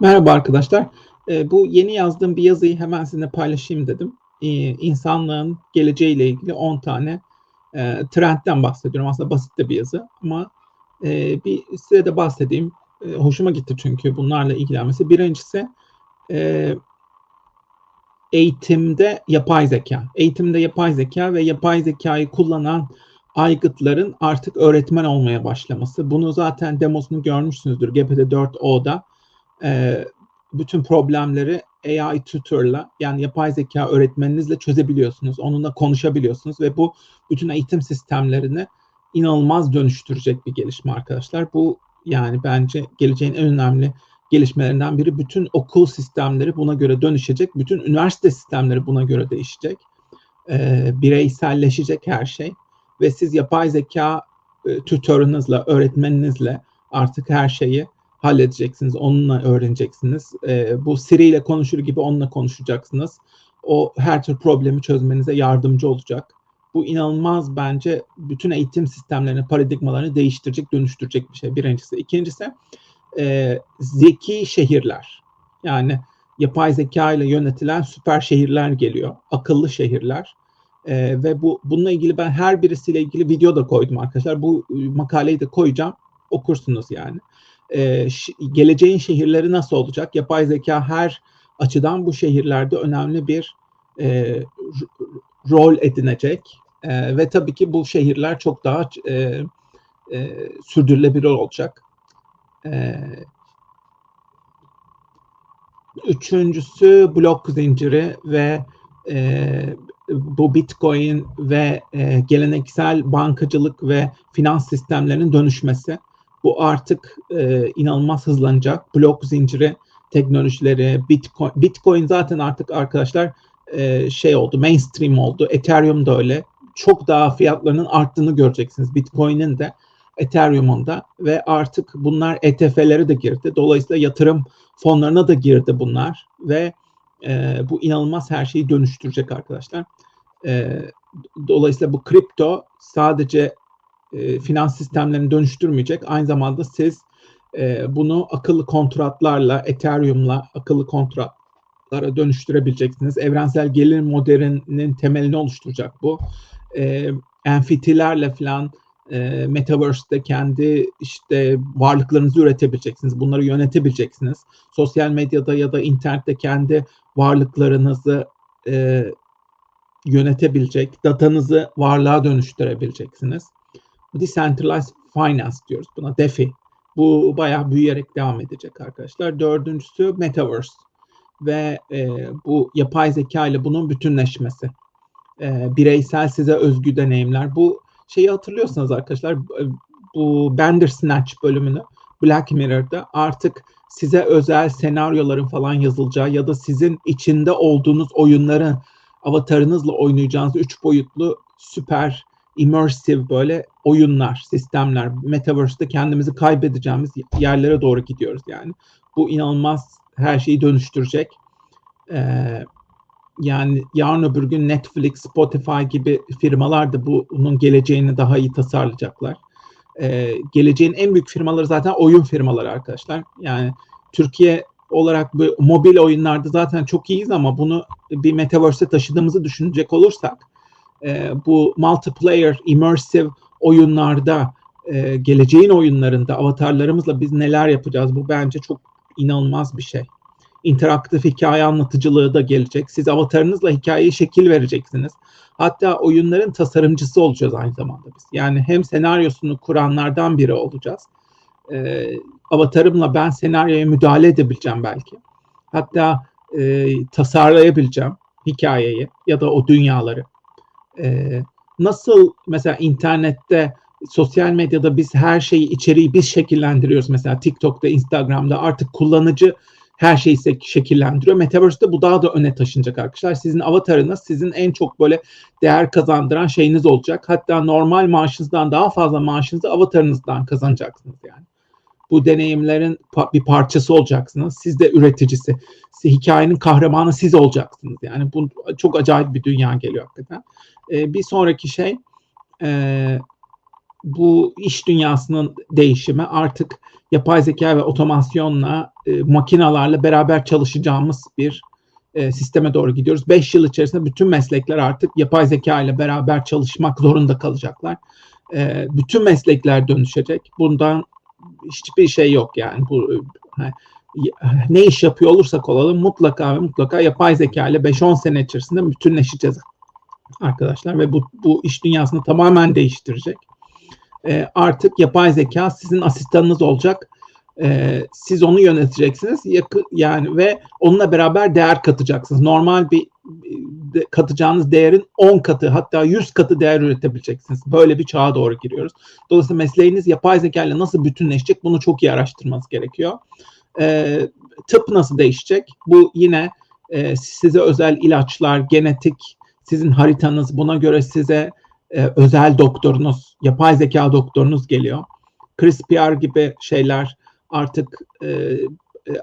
Merhaba arkadaşlar. Ee, bu yeni yazdığım bir yazıyı hemen sizinle paylaşayım dedim. Ee, insanlığın geleceğiyle ilgili 10 tane e, trendten bahsediyorum. Aslında basit de bir yazı ama e, bir size de bahsedeyim. E, hoşuma gitti çünkü bunlarla ilgilenmesi. Birincisi eğitimde yapay zeka. Eğitimde yapay zeka ve yapay zekayı kullanan aygıtların artık öğretmen olmaya başlaması. Bunu zaten demosunu görmüşsünüzdür GPT-4o'da e, bütün problemleri AI tutor'la yani yapay zeka öğretmeninizle çözebiliyorsunuz. Onunla konuşabiliyorsunuz ve bu bütün eğitim sistemlerini inanılmaz dönüştürecek bir gelişme arkadaşlar. Bu yani bence geleceğin en önemli gelişmelerinden biri. Bütün okul sistemleri buna göre dönüşecek. Bütün üniversite sistemleri buna göre değişecek. E, bireyselleşecek her şey. Ve siz yapay zeka e, tutörünüzle, öğretmeninizle artık her şeyi halledeceksiniz. Onunla öğreneceksiniz. E, bu Siri ile konuşur gibi onunla konuşacaksınız. O her tür problemi çözmenize yardımcı olacak. Bu inanılmaz bence bütün eğitim sistemlerini, paradigmalarını değiştirecek, dönüştürecek bir şey. Birincisi. İkincisi e, zeki şehirler. Yani yapay zeka ile yönetilen süper şehirler geliyor. Akıllı şehirler. E, ve bu bununla ilgili ben her birisiyle ilgili video da koydum arkadaşlar. Bu e, makaleyi de koyacağım. Okursunuz yani e, geleceğin şehirleri nasıl olacak? Yapay zeka her açıdan bu şehirlerde önemli bir e, rol edinecek e, ve tabii ki bu şehirler çok daha e, e, sürdürülebilir olacak. E, üçüncüsü blok zinciri ve e, bu Bitcoin ve e, geleneksel bankacılık ve finans sistemlerinin dönüşmesi. Bu artık e, inanılmaz hızlanacak. Blok zinciri teknolojileri, Bitcoin, Bitcoin zaten artık arkadaşlar e, şey oldu, mainstream oldu. Ethereum da öyle. Çok daha fiyatlarının arttığını göreceksiniz. Bitcoin'in de Ethereum'un da ve artık bunlar ETF'lere de girdi. Dolayısıyla yatırım fonlarına da girdi bunlar ve e, bu inanılmaz her şeyi dönüştürecek arkadaşlar. E, dolayısıyla bu kripto sadece e, finans sistemlerini dönüştürmeyecek. Aynı zamanda siz e, bunu akıllı kontratlarla, Ethereum'la akıllı kontratlara dönüştürebileceksiniz. Evrensel gelir modelinin temelini oluşturacak bu. E, NFT'lerle falan e, Metaverse'de kendi işte varlıklarınızı üretebileceksiniz. Bunları yönetebileceksiniz. Sosyal medyada ya da internette kendi varlıklarınızı e, yönetebilecek, datanızı varlığa dönüştürebileceksiniz. Decentralized Finance diyoruz buna DeFi. Bu bayağı büyüyerek devam edecek arkadaşlar. Dördüncüsü Metaverse ve e, bu yapay zeka ile bunun bütünleşmesi. E, bireysel size özgü deneyimler. Bu şeyi hatırlıyorsanız arkadaşlar bu Bandersnatch bölümünü Black Mirror'da artık size özel senaryoların falan yazılacağı ya da sizin içinde olduğunuz oyunların avatarınızla oynayacağınız üç boyutlu süper immersive böyle oyunlar, sistemler, metaverse'de kendimizi kaybedeceğimiz yerlere doğru gidiyoruz yani. Bu inanılmaz her şeyi dönüştürecek. Ee, yani yarın öbür gün Netflix, Spotify gibi firmalar da bunun geleceğini daha iyi tasarlayacaklar. Ee, geleceğin en büyük firmaları zaten oyun firmaları arkadaşlar. Yani Türkiye olarak bu mobil oyunlarda zaten çok iyiyiz ama bunu bir metaverse'e taşıdığımızı düşünecek olursak e, bu multiplayer, immersive oyunlarda, e, geleceğin oyunlarında avatarlarımızla biz neler yapacağız? Bu bence çok inanılmaz bir şey. İnteraktif hikaye anlatıcılığı da gelecek. Siz avatarınızla hikayeye şekil vereceksiniz. Hatta oyunların tasarımcısı olacağız aynı zamanda biz. Yani hem senaryosunu kuranlardan biri olacağız. E, avatarımla ben senaryoya müdahale edebileceğim belki. Hatta e, tasarlayabileceğim hikayeyi ya da o dünyaları e, nasıl mesela internette sosyal medyada biz her şeyi içeriği biz şekillendiriyoruz mesela TikTok'ta Instagram'da artık kullanıcı her şeyi şekillendiriyor. Metaverse'de bu daha da öne taşınacak arkadaşlar. Sizin avatarınız sizin en çok böyle değer kazandıran şeyiniz olacak. Hatta normal maaşınızdan daha fazla maaşınızı avatarınızdan kazanacaksınız yani. Bu deneyimlerin bir parçası olacaksınız. Siz de üreticisi. Hikayenin kahramanı siz olacaksınız. Yani bu çok acayip bir dünya geliyor hakikaten. E, bir sonraki şey e, bu iş dünyasının değişimi artık yapay zeka ve otomasyonla, e, makinalarla beraber çalışacağımız bir e, sisteme doğru gidiyoruz. 5 yıl içerisinde bütün meslekler artık yapay zeka ile beraber çalışmak zorunda kalacaklar. E, bütün meslekler dönüşecek. Bundan hiçbir şey yok yani. Bu e, ne iş yapıyor olursak olalım mutlaka ve mutlaka yapay zeka ile 5-10 sene içerisinde bütünleşeceğiz arkadaşlar ve bu, bu iş dünyasını tamamen değiştirecek. E, artık yapay zeka sizin asistanınız olacak. E, siz onu yöneteceksiniz yakı, yani ve onunla beraber değer katacaksınız. Normal bir katacağınız değerin 10 katı hatta 100 katı değer üretebileceksiniz. Böyle bir çağa doğru giriyoruz. Dolayısıyla mesleğiniz yapay zeka ile nasıl bütünleşecek bunu çok iyi araştırmanız gerekiyor. E, tıp nasıl değişecek? Bu yine e, size özel ilaçlar, genetik, sizin haritanız, buna göre size e, özel doktorunuz, yapay zeka doktorunuz geliyor. CRISPR gibi şeyler artık e, e,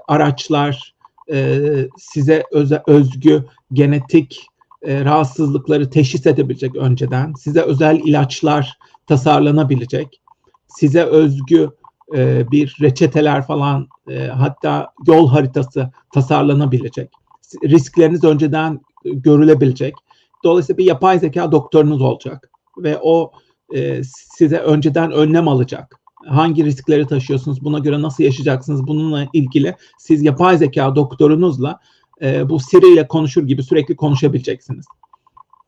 araçlar e, size öze, özgü genetik e, rahatsızlıkları teşhis edebilecek önceden. Size özel ilaçlar tasarlanabilecek. Size özgü e, bir reçeteler falan e, hatta yol haritası tasarlanabilecek. Riskleriniz önceden görülebilecek. Dolayısıyla bir yapay zeka doktorunuz olacak ve o e, size önceden önlem alacak. Hangi riskleri taşıyorsunuz, buna göre nasıl yaşayacaksınız bununla ilgili siz yapay zeka doktorunuzla e, bu Siri ile konuşur gibi sürekli konuşabileceksiniz.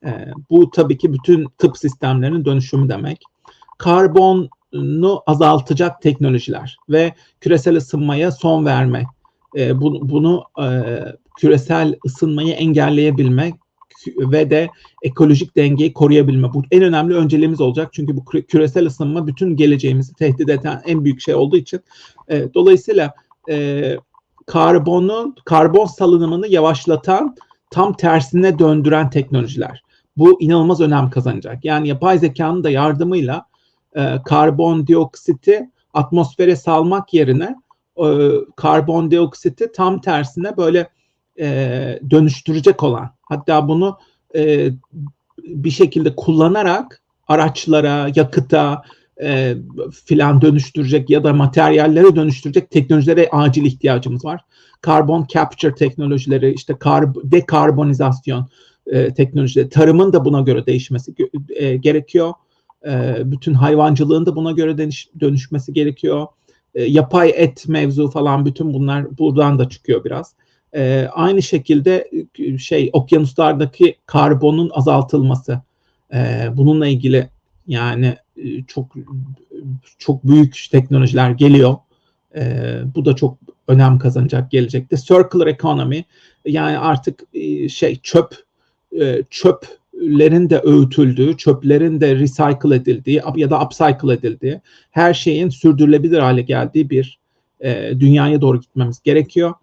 E, bu tabii ki bütün tıp sistemlerinin dönüşümü demek. Karbonu azaltacak teknolojiler ve küresel ısınmaya son verme. E, bunu bunu e, küresel ısınmayı engelleyebilmek ve de ekolojik dengeyi koruyabilme. Bu en önemli önceliğimiz olacak. Çünkü bu küresel ısınma bütün geleceğimizi tehdit eden en büyük şey olduğu için. E, dolayısıyla e, karbonun karbon salınımını yavaşlatan tam tersine döndüren teknolojiler. Bu inanılmaz önem kazanacak. Yani yapay zekanın da yardımıyla e, karbondioksiti atmosfere salmak yerine e, karbondioksiti tam tersine böyle e, dönüştürecek olan hatta bunu e, bir şekilde kullanarak araçlara, yakıta e, filan dönüştürecek ya da materyallere dönüştürecek teknolojilere acil ihtiyacımız var. Karbon capture teknolojileri, işte karb dekarbonizasyon e, teknolojileri, tarımın da buna göre değişmesi e, gerekiyor. E, bütün hayvancılığın da buna göre dönüş, dönüşmesi gerekiyor. E, yapay et mevzu falan bütün bunlar buradan da çıkıyor biraz. E, aynı şekilde e, şey okyanuslardaki karbonun azaltılması e, bununla ilgili yani e, çok çok büyük teknolojiler geliyor. E, bu da çok önem kazanacak gelecekte. Circular economy yani artık e, şey çöp çöplerin de öğütüldüğü, çöplerin de recycle edildiği ya da upcycle edildiği, her şeyin sürdürülebilir hale geldiği bir dünyaya doğru gitmemiz gerekiyor.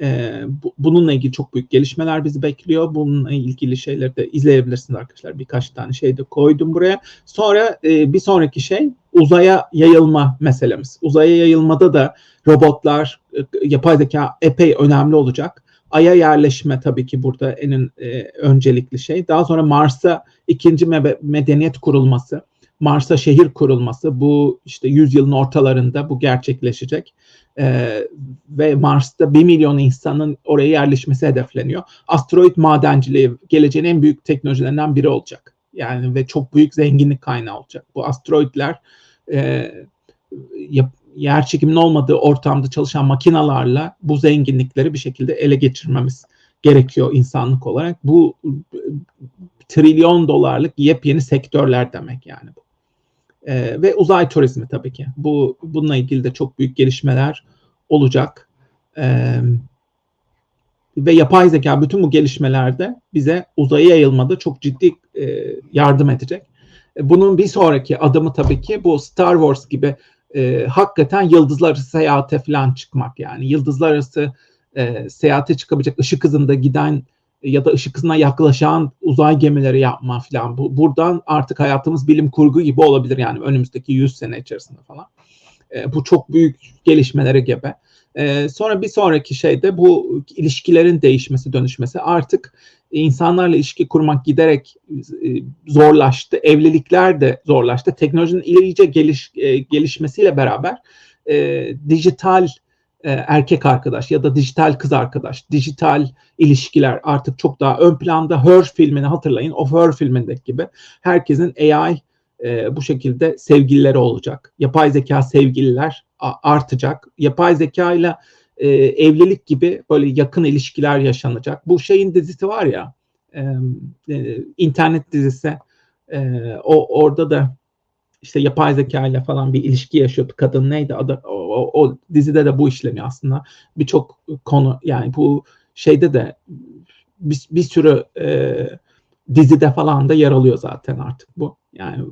E, bu, bununla ilgili çok büyük gelişmeler bizi bekliyor. Bununla ilgili şeyleri de izleyebilirsiniz arkadaşlar. Birkaç tane şey de koydum buraya. Sonra e, bir sonraki şey uzaya yayılma meselemiz. Uzaya yayılmada da robotlar, e, yapay zeka epey önemli olacak. Ay'a yerleşme tabii ki burada en e, öncelikli şey. Daha sonra Mars'a ikinci me- medeniyet kurulması. Mars'a şehir kurulması bu işte yüzyılın ortalarında bu gerçekleşecek e, ve Mars'ta bir milyon insanın oraya yerleşmesi hedefleniyor. Asteroid madenciliği geleceğin en büyük teknolojilerinden biri olacak. Yani ve çok büyük zenginlik kaynağı olacak. Bu asteroidler e, yap, yer çekiminin olmadığı ortamda çalışan makinalarla bu zenginlikleri bir şekilde ele geçirmemiz gerekiyor insanlık olarak. Bu trilyon dolarlık yepyeni sektörler demek yani bu. E, ve uzay turizmi tabii ki. Bu bununla ilgili de çok büyük gelişmeler olacak. E, ve yapay zeka bütün bu gelişmelerde bize uzaya yayılmada çok ciddi e, yardım edecek. E, bunun bir sonraki adımı tabii ki bu Star Wars gibi e, hakikaten yıldızlar arası seyahate falan çıkmak yani yıldızlar arası e, seyahate çıkabilecek ışık hızında giden ya da ışık hızına yaklaşan uzay gemileri yapma falan. Bu, buradan artık hayatımız bilim kurgu gibi olabilir yani önümüzdeki 100 sene içerisinde falan. E, bu çok büyük gelişmelere gebe. E, sonra bir sonraki şeyde bu ilişkilerin değişmesi, dönüşmesi artık insanlarla ilişki kurmak giderek e, zorlaştı. Evlilikler de zorlaştı. Teknolojinin iyice geliş, e, gelişmesiyle beraber e, dijital e, erkek arkadaş ya da dijital kız arkadaş, dijital ilişkiler artık çok daha ön planda. Her filmini hatırlayın. O Her filmindeki gibi herkesin AI e, bu şekilde sevgilileri olacak. Yapay zeka sevgililer artacak. Yapay zeka ile e, evlilik gibi böyle yakın ilişkiler yaşanacak. Bu şeyin dizisi var ya e, e, internet dizisi e, o orada da işte yapay zeka ile falan bir ilişki yaşıyordu. Kadın neydi adı? O, o, o dizide de bu işleniyor aslında. Birçok konu yani bu şeyde de bir, bir sürü e, dizide falan da yer alıyor zaten artık bu. Yani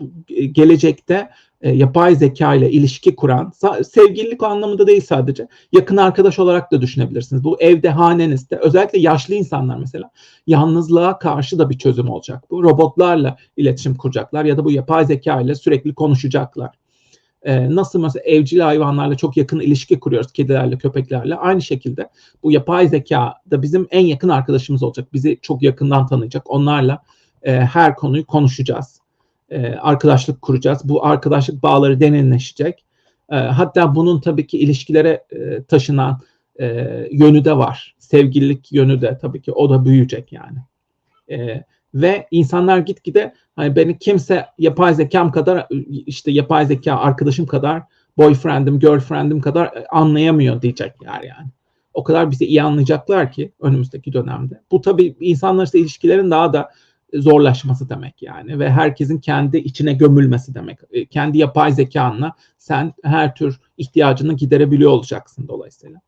bu, gelecekte e, yapay zeka ile ilişki kuran sevgililik anlamında değil sadece yakın arkadaş olarak da düşünebilirsiniz. Bu evde hanenizde özellikle yaşlı insanlar mesela yalnızlığa karşı da bir çözüm olacak. Bu robotlarla iletişim kuracaklar ya da bu yapay zeka ile sürekli konuşacaklar. Ee, nasıl mesela evcil hayvanlarla çok yakın ilişki kuruyoruz kedilerle köpeklerle aynı şekilde bu yapay zeka da bizim en yakın arkadaşımız olacak. Bizi çok yakından tanıyacak. Onlarla e, her konuyu konuşacağız e, arkadaşlık kuracağız. Bu arkadaşlık bağları derinleşecek. E, hatta bunun tabii ki ilişkilere e, taşınan e, yönü de var. Sevgililik yönü de tabii ki o da büyüyecek yani. E, ve insanlar gitgide hani beni kimse yapay zekam kadar işte yapay zeka arkadaşım kadar boyfriend'im, girlfriend'im kadar anlayamıyor diyecekler yani. O kadar bizi iyi anlayacaklar ki önümüzdeki dönemde. Bu tabii insanlar arası ilişkilerin daha da zorlaşması demek yani ve herkesin kendi içine gömülmesi demek. E, kendi yapay zekanla sen her tür ihtiyacını giderebiliyor olacaksın dolayısıyla.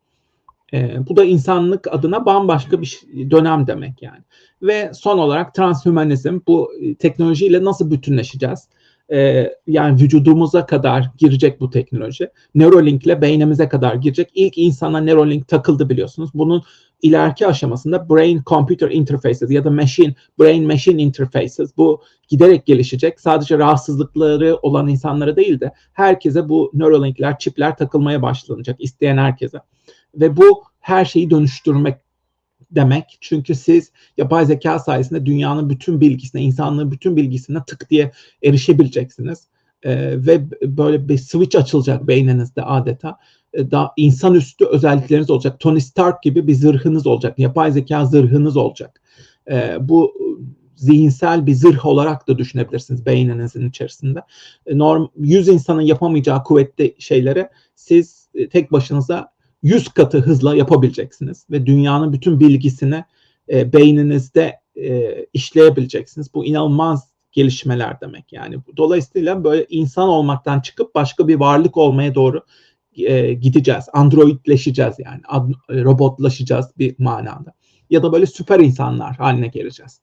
E, bu da insanlık adına bambaşka bir dönem demek yani. Ve son olarak transhümanizm bu e, teknolojiyle nasıl bütünleşeceğiz? e, yani vücudumuza kadar girecek bu teknoloji. Neuralink ile beynimize kadar girecek. İlk insana Neuralink takıldı biliyorsunuz. Bunun ileriki aşamasında brain computer interfaces ya da machine brain machine interfaces bu giderek gelişecek. Sadece rahatsızlıkları olan insanlara değil de herkese bu Neuralink'ler, çipler takılmaya başlanacak isteyen herkese. Ve bu her şeyi dönüştürmek demek. Çünkü siz yapay zeka sayesinde dünyanın bütün bilgisine, insanlığın bütün bilgisine tık diye erişebileceksiniz. Ee, ve böyle bir switch açılacak beyninizde adeta. Ee, daha insanüstü özellikleriniz olacak. Tony Stark gibi bir zırhınız olacak. Yapay zeka zırhınız olacak. Ee, bu zihinsel bir zırh olarak da düşünebilirsiniz beyninizin içerisinde. Ee, norm 100 insanın yapamayacağı kuvvetli şeyleri siz e, tek başınıza 100 katı hızla yapabileceksiniz ve dünyanın bütün bilgisini e, beyninizde e, işleyebileceksiniz. Bu inanılmaz gelişmeler demek yani. Dolayısıyla böyle insan olmaktan çıkıp başka bir varlık olmaya doğru e, gideceğiz. Androidleşeceğiz yani. Ad, robotlaşacağız bir manada. Ya da böyle süper insanlar haline geleceğiz.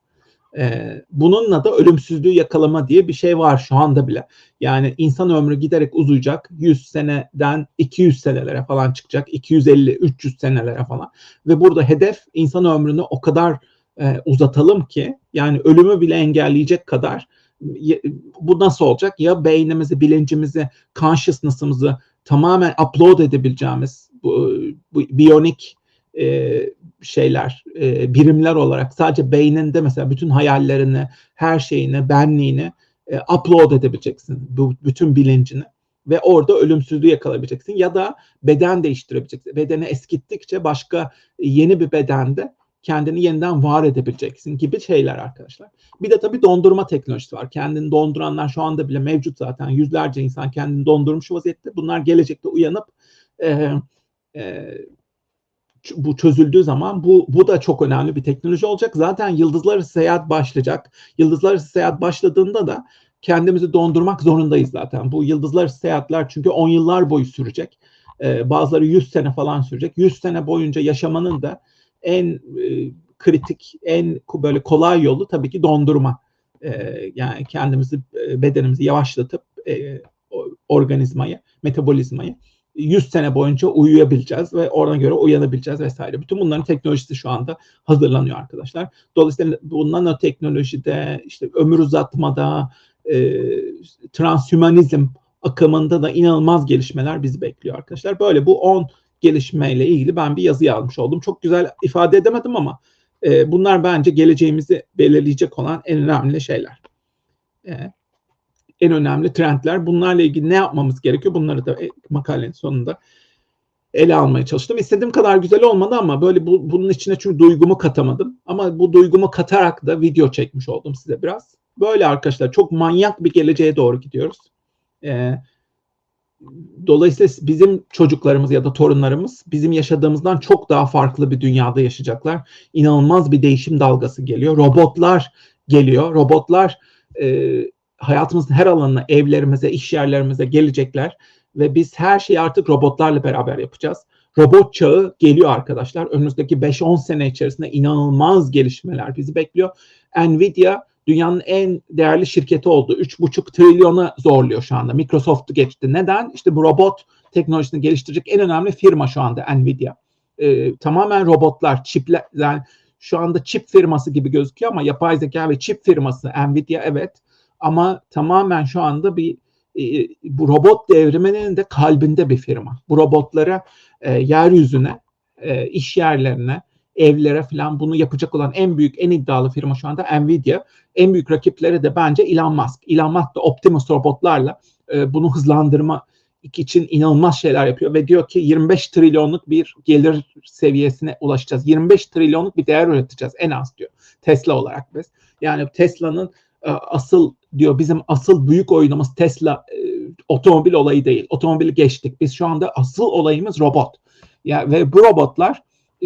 E, bununla da ölümsüzlüğü yakalama diye bir şey var şu anda bile. Yani insan ömrü giderek uzayacak. 100 seneden 200 senelere falan çıkacak. 250-300 senelere falan. Ve burada hedef insan ömrünü o kadar e, uzatalım ki yani ölümü bile engelleyecek kadar bu nasıl olacak? Ya beynimizi, bilincimizi, consciousness'ımızı tamamen upload edebileceğimiz bu, bu biyonik e, şeyler, e, birimler olarak sadece beyninde mesela bütün hayallerini, her şeyini, benliğini e, upload edebileceksin. Bu bütün bilincini ve orada ölümsüzlüğü yakalayabileceksin ya da beden değiştirebileceksin. Bedeni eskittikçe başka yeni bir bedende kendini yeniden var edebileceksin gibi şeyler arkadaşlar. Bir de tabii dondurma teknolojisi var. Kendini donduranlar şu anda bile mevcut zaten. Yüzlerce insan kendini dondurmuş vaziyette. Bunlar gelecekte uyanıp e, e, bu çözüldüğü zaman bu bu da çok önemli bir teknoloji olacak. Zaten yıldızlar seyahat başlayacak. Yıldızlar seyahat başladığında da kendimizi dondurmak zorundayız zaten. Bu yıldızlar seyahatler çünkü 10 yıllar boyu sürecek. Ee, bazıları 100 sene falan sürecek. 100 sene boyunca yaşamanın da en e, kritik, en böyle kolay yolu tabii ki dondurma. E, yani kendimizi, e, bedenimizi yavaşlatıp e, organizmayı, metabolizmayı 100 sene boyunca uyuyabileceğiz ve ona göre uyanabileceğiz vesaire. Bütün bunların teknolojisi şu anda hazırlanıyor arkadaşlar. Dolayısıyla bu nanoteknolojide, işte ömür uzatmada, e, transhümanizm akımında da inanılmaz gelişmeler bizi bekliyor arkadaşlar. Böyle bu 10 gelişmeyle ilgili ben bir yazı yazmış oldum. Çok güzel ifade edemedim ama e, bunlar bence geleceğimizi belirleyecek olan en önemli şeyler. E, en önemli trendler. Bunlarla ilgili ne yapmamız gerekiyor? Bunları da e, makalenin sonunda ele almaya çalıştım. İstediğim kadar güzel olmadı ama böyle bu, bunun içine çünkü duygumu katamadım. Ama bu duygumu katarak da video çekmiş oldum size biraz. Böyle arkadaşlar çok manyak bir geleceğe doğru gidiyoruz. Ee, dolayısıyla bizim çocuklarımız ya da torunlarımız bizim yaşadığımızdan çok daha farklı bir dünyada yaşayacaklar. İnanılmaz bir değişim dalgası geliyor. Robotlar geliyor. Robotlar e, hayatımızın her alanına, evlerimize, iş yerlerimize gelecekler ve biz her şeyi artık robotlarla beraber yapacağız. Robot çağı geliyor arkadaşlar. Önümüzdeki 5-10 sene içerisinde inanılmaz gelişmeler bizi bekliyor. Nvidia dünyanın en değerli şirketi oldu. 3,5 trilyona zorluyor şu anda. Microsoft'u geçti. Neden? İşte bu robot teknolojisini geliştirecek en önemli firma şu anda Nvidia. Ee, tamamen robotlar, çipler, yani şu anda çip firması gibi gözüküyor ama yapay zeka ve çip firması Nvidia evet. Ama tamamen şu anda bir e, bu robot devriminin de kalbinde bir firma. Bu robotlara e, yeryüzüne, e, iş yerlerine, evlere falan bunu yapacak olan en büyük, en iddialı firma şu anda Nvidia. En büyük rakipleri de bence Elon Musk. Elon Musk da Optimus robotlarla e, bunu hızlandırma için inanılmaz şeyler yapıyor ve diyor ki 25 trilyonluk bir gelir seviyesine ulaşacağız. 25 trilyonluk bir değer üreteceğiz en az diyor. Tesla olarak biz. Yani Tesla'nın e, asıl diyor bizim asıl büyük oyunumuz Tesla e, otomobil olayı değil. Otomobili geçtik. Biz şu anda asıl olayımız robot. Ya ve bu robotlar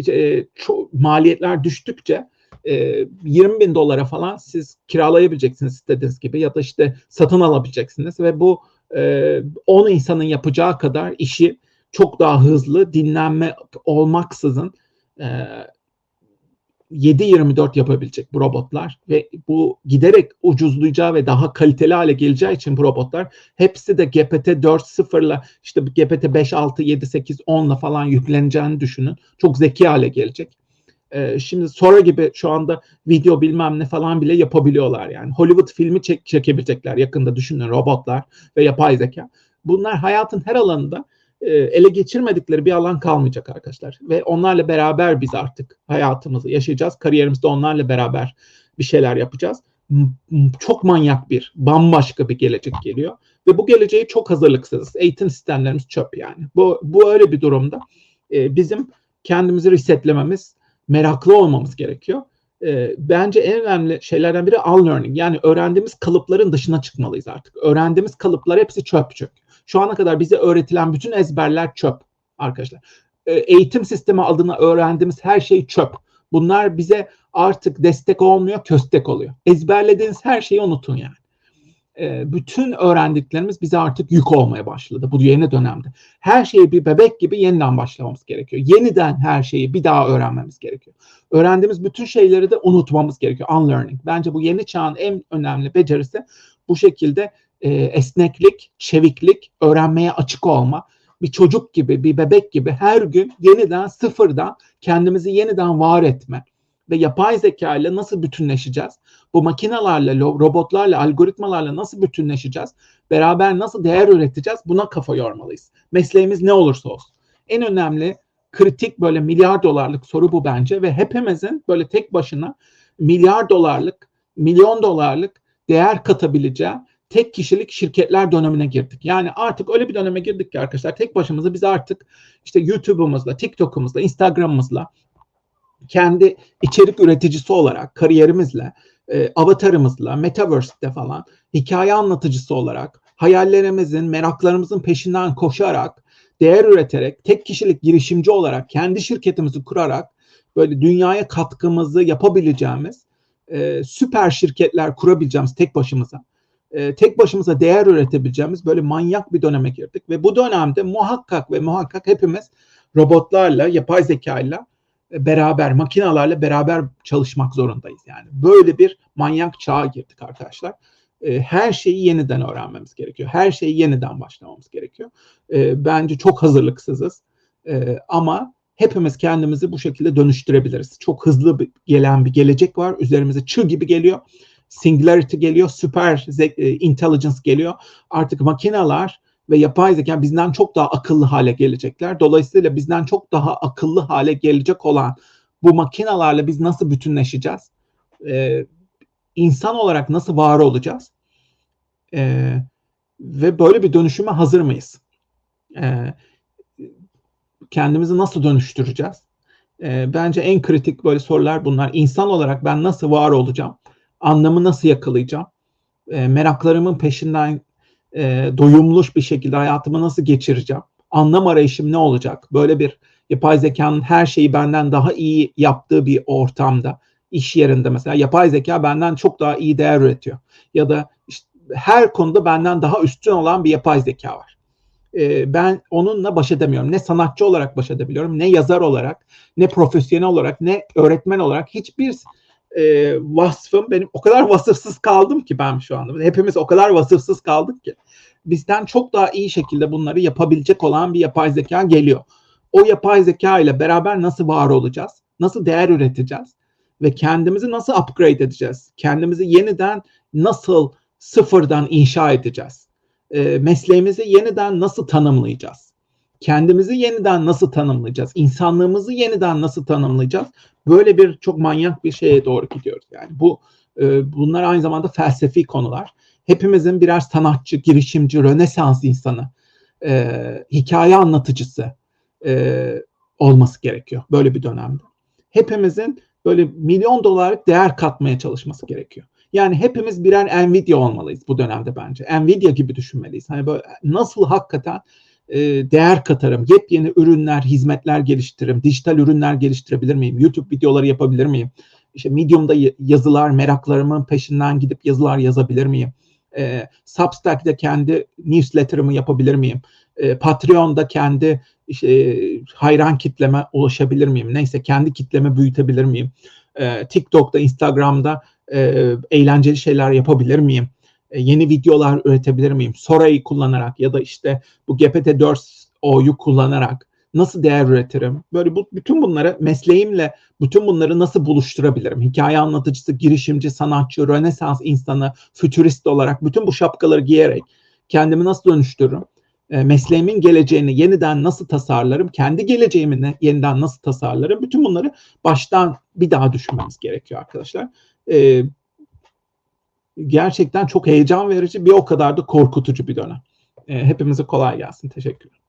e, maliyetler düştükçe e, 20 bin dolara falan siz kiralayabileceksiniz istediğiniz gibi ya da işte satın alabileceksiniz ve bu e, 10 insanın yapacağı kadar işi çok daha hızlı dinlenme olmaksızın e, 7-24 yapabilecek bu robotlar ve bu giderek ucuzlayacağı ve daha kaliteli hale geleceği için bu robotlar hepsi de GPT 4.0 ile işte GPT 5, 6, 7, 8, 10 ile falan yükleneceğini düşünün. Çok zeki hale gelecek. Ee, şimdi sonra gibi şu anda video bilmem ne falan bile yapabiliyorlar yani. Hollywood filmi çek çekebilecekler yakında düşünün robotlar ve yapay zeka. Bunlar hayatın her alanında ele geçirmedikleri bir alan kalmayacak arkadaşlar. Ve onlarla beraber biz artık hayatımızı yaşayacağız. Kariyerimizde onlarla beraber bir şeyler yapacağız. Çok manyak bir, bambaşka bir gelecek geliyor. Ve bu geleceği çok hazırlıksızız. Eğitim sistemlerimiz çöp yani. Bu, bu öyle bir durumda. E, bizim kendimizi resetlememiz, meraklı olmamız gerekiyor. E, bence en önemli şeylerden biri unlearning. Yani öğrendiğimiz kalıpların dışına çıkmalıyız artık. Öğrendiğimiz kalıplar hepsi çöp çöp. Şu ana kadar bize öğretilen bütün ezberler çöp arkadaşlar. E, eğitim sistemi adına öğrendiğimiz her şey çöp. Bunlar bize artık destek olmuyor, köstek oluyor. Ezberlediğiniz her şeyi unutun yani. E, bütün öğrendiklerimiz bize artık yük olmaya başladı bu yeni dönemde. Her şeyi bir bebek gibi yeniden başlamamız gerekiyor. Yeniden her şeyi bir daha öğrenmemiz gerekiyor. Öğrendiğimiz bütün şeyleri de unutmamız gerekiyor. Unlearning. Bence bu yeni çağın en önemli becerisi bu şekilde e, esneklik, çeviklik, öğrenmeye açık olma, bir çocuk gibi, bir bebek gibi her gün yeniden sıfırdan kendimizi yeniden var etme ve yapay zeka ile nasıl bütünleşeceğiz? Bu makinelerle, robotlarla, algoritmalarla nasıl bütünleşeceğiz? Beraber nasıl değer üreteceğiz? Buna kafa yormalıyız. Mesleğimiz ne olursa olsun. En önemli kritik böyle milyar dolarlık soru bu bence ve hepimizin böyle tek başına milyar dolarlık, milyon dolarlık değer katabileceği tek kişilik şirketler dönemine girdik. Yani artık öyle bir döneme girdik ki arkadaşlar tek başımıza biz artık işte YouTube'umuzla, TikTok'umuzla, Instagram'ımızla kendi içerik üreticisi olarak kariyerimizle, e, avatarımızla, metaverse'te falan hikaye anlatıcısı olarak hayallerimizin, meraklarımızın peşinden koşarak, değer üreterek, tek kişilik girişimci olarak, kendi şirketimizi kurarak böyle dünyaya katkımızı yapabileceğimiz e, süper şirketler kurabileceğimiz tek başımıza e, tek başımıza değer üretebileceğimiz böyle manyak bir döneme girdik ve bu dönemde muhakkak ve muhakkak hepimiz robotlarla, yapay zekayla e, beraber, makinalarla beraber çalışmak zorundayız yani. Böyle bir manyak çağa girdik arkadaşlar. E, her şeyi yeniden öğrenmemiz gerekiyor. Her şeyi yeniden başlamamız gerekiyor. E, bence çok hazırlıksızız. E, ama hepimiz kendimizi bu şekilde dönüştürebiliriz. Çok hızlı bir, gelen bir gelecek var. Üzerimize çığ gibi geliyor Singularity geliyor, süper e, intelligence geliyor. Artık makineler ve yapay zeka bizden çok daha akıllı hale gelecekler. Dolayısıyla bizden çok daha akıllı hale gelecek olan bu makinalarla biz nasıl bütünleşeceğiz? Ee, insan olarak nasıl var olacağız? Ee, ve böyle bir dönüşüme hazır mıyız? Ee, kendimizi nasıl dönüştüreceğiz? Ee, bence en kritik böyle sorular bunlar. İnsan olarak ben nasıl var olacağım? Anlamı nasıl yakalayacağım? Ee, meraklarımın peşinden e, doyumlu bir şekilde hayatımı nasıl geçireceğim? Anlam arayışım ne olacak? Böyle bir yapay zekanın her şeyi benden daha iyi yaptığı bir ortamda, iş yerinde mesela yapay zeka benden çok daha iyi değer üretiyor. Ya da işte her konuda benden daha üstün olan bir yapay zeka var. Ee, ben onunla baş edemiyorum. Ne sanatçı olarak baş edebiliyorum, ne yazar olarak, ne profesyonel olarak, ne öğretmen olarak hiçbir e, vasfım benim o kadar vasıfsız kaldım ki ben şu anda. Hepimiz o kadar vasıfsız kaldık ki bizden çok daha iyi şekilde bunları yapabilecek olan bir yapay zeka geliyor. O yapay zeka ile beraber nasıl var olacağız? Nasıl değer üreteceğiz? Ve kendimizi nasıl upgrade edeceğiz? Kendimizi yeniden nasıl sıfırdan inşa edeceğiz? E, mesleğimizi yeniden nasıl tanımlayacağız? Kendimizi yeniden nasıl tanımlayacağız? İnsanlığımızı yeniden nasıl tanımlayacağız? Böyle bir çok manyak bir şeye doğru gidiyoruz. Yani bu e, bunlar aynı zamanda felsefi konular. Hepimizin birer sanatçı, girişimci, rönesans insanı, e, hikaye anlatıcısı e, olması gerekiyor böyle bir dönemde. Hepimizin böyle milyon dolarlık değer katmaya çalışması gerekiyor. Yani hepimiz birer Nvidia olmalıyız bu dönemde bence. Nvidia gibi düşünmeliyiz. Hani böyle nasıl hakikaten e, değer katarım, yepyeni ürünler, hizmetler geliştiririm, dijital ürünler geliştirebilir miyim, YouTube videoları yapabilir miyim, işte Medium'da yazılar, meraklarımın peşinden gidip yazılar yazabilir miyim, e, Substack'te kendi newsletter'ımı yapabilir miyim, e, Patreon'da kendi işte, hayran kitleme ulaşabilir miyim, neyse kendi kitlemi büyütebilir miyim, e, TikTok'ta, Instagram'da e, eğlenceli şeyler yapabilir miyim, yeni videolar üretebilir miyim? Sora'yı kullanarak ya da işte bu GPT-4o'yu kullanarak nasıl değer üretirim? Böyle bu, bütün bunları mesleğimle bütün bunları nasıl buluşturabilirim? Hikaye anlatıcısı, girişimci, sanatçı, rönesans insanı, fütürist olarak bütün bu şapkaları giyerek kendimi nasıl dönüştürürüm? E, mesleğimin geleceğini yeniden nasıl tasarlarım? Kendi geleceğimi yeniden nasıl tasarlarım? Bütün bunları baştan bir daha düşünmemiz gerekiyor arkadaşlar. Gerçekten çok heyecan verici bir o kadar da korkutucu bir dönem. E, hepimize kolay gelsin. Teşekkürler.